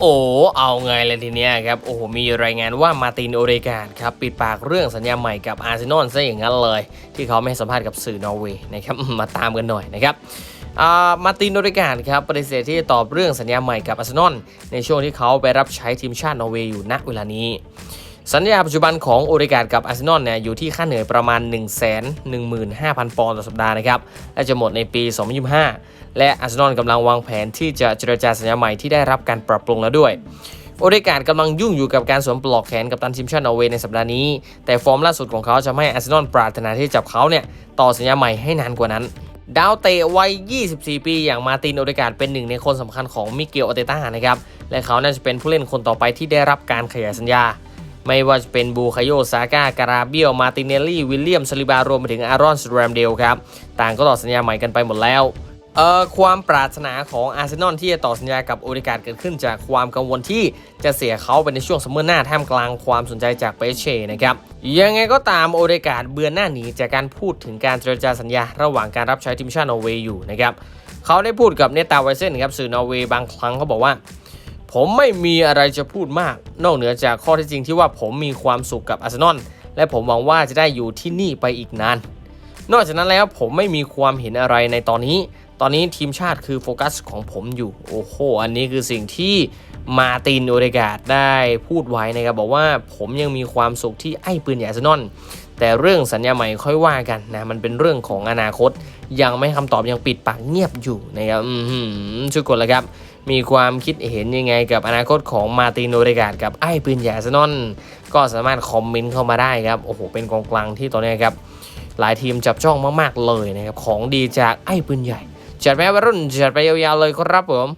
โอ้เอาไงเลยทีเนี้ยครับ โอ้โห มีรายงานว่ามาตินโอเดกาดครับ ปิดปากเรื่องสัญญาใหม่กับอาร์เซนอลซะอย่างนั้นเลย ที่เขาไม่ให้สัมภาษณ์กับสื่อนอร์เวย์นะครับ มาตามกันหน่อยนะครับมาตินโอเดการครับปฏิเสธที่จะตอบเรื่องสัญญาใหม่กับอาร์เซนอลในช่วงที่เขาไปรับใช้ทีมชาตินอร์เวย์อยู่ณเวลานี้ สัญญาปัจจุบันของโอเดกาดกับอาร์เซนอลเนี่ยอยู่ที่ค่าเหนื่อยประมาณ 1 1 5 0 0 0 ปอนด์ต่อสัปดาห์นะครับและจะหมดในปี 2025 และอาร์เซนอลกำลังวางแผนที่จะเจรจาสัญญาใหม่ที่ได้รับการปรับปรุงแล้วด้วยโอเดกาดกำลังยุ่งอยู่กับการสวมปลอกแขนกับตันทีมชาตินอร์เวย์ในสัปดาห์นี้ แต่ฟอร์มล่าสุดของเขาจะให้อาร์เซนอลปรารถนาที่จะจับเขาเนี่ยต่อสัญญาใหม่ให้นานกว่านั้นดาวเตะวัย 24 ปี อย่างมาตินโอเดกาดเป็นหนึ่งในคนสำคัญของมิเกลอเตต้านะครับ และเขาน่าจะเป็นผู้เล่นคนต่อไปที่ได้รับการขยายสัญญา ไม่ว่าจะเป็นบูคาโยซาก้าการาเบียลมาติเนลลี่ วิลเลียมซลิบารวมไปถึงอารอนสแรมเดลครับ ต่างก็ต่อสัญญาใหม่กันไปหมดแล้วเอ่อความปรารถนาของอาร์เซนอลที่จะต่อสัญญากับโอเดการ์เกิดขึ้นจากความกังวลที่จะเสียเขาไปในช่วงซัมเมอร์หน้าท่ามกลางความสนใจจากเปเช่นะครับ ยังไงก็ตามโอเดการ์เบือนหน้าหนีจากการพูดถึงการเจรจาสัญญาระหว่างการรับใช้ทีมชาตินอร์เวย์อยู่นะครับ เขาได้พูดกับเนตาไวเซนครับสื่อนอร์เวย์บางครั้งเขาบอกว่า ผมไม่มีอะไรจะพูดมาก นอกเหนือจากข้อเท็จจริงที่ว่าผมมีความสุขกับอาร์เซนอลและผมหวังว่าจะได้อยู่ที่นี่ไปอีกนาน นอกจากนั้นแล้วผมไม่มีความเห็นอะไรในตอนนี้ ตอนนี้ทีมชาติคือโฟกัสของผมอยู่ โอ้โห อันนี้คือสิ่งที่ มาตินโอเดกาดได้พูดไว้นะครับบอกว่าผมยังมีความสุขที่ไอ้ปืนใหญ่อาร์เซนอลแต่เรื่องสัญญาใหม่ค่อยว่ากันนะมันเป็นเรื่องของอนาคต ยังไม่ให้คำตอบยังปิดปากเงียบอยู่นะครับอือหือชุกคนละครับ มีความคิดเห็นยังไงกับอนาคตของมาตินโอเดกาดกับไอ้ปืนใหญ่อาร์เซนอลก็สามารถคอมเมนต์เข้ามาได้ครับโอ้โหเป็นกองกลางที่ตอนนี้ครับหลายทีมจับจ้องมากๆเลยนะครับของดีจากไอ้ปืนใหญ่จัดไปวัยรุ่นจัดไปยาวๆเลยครับผม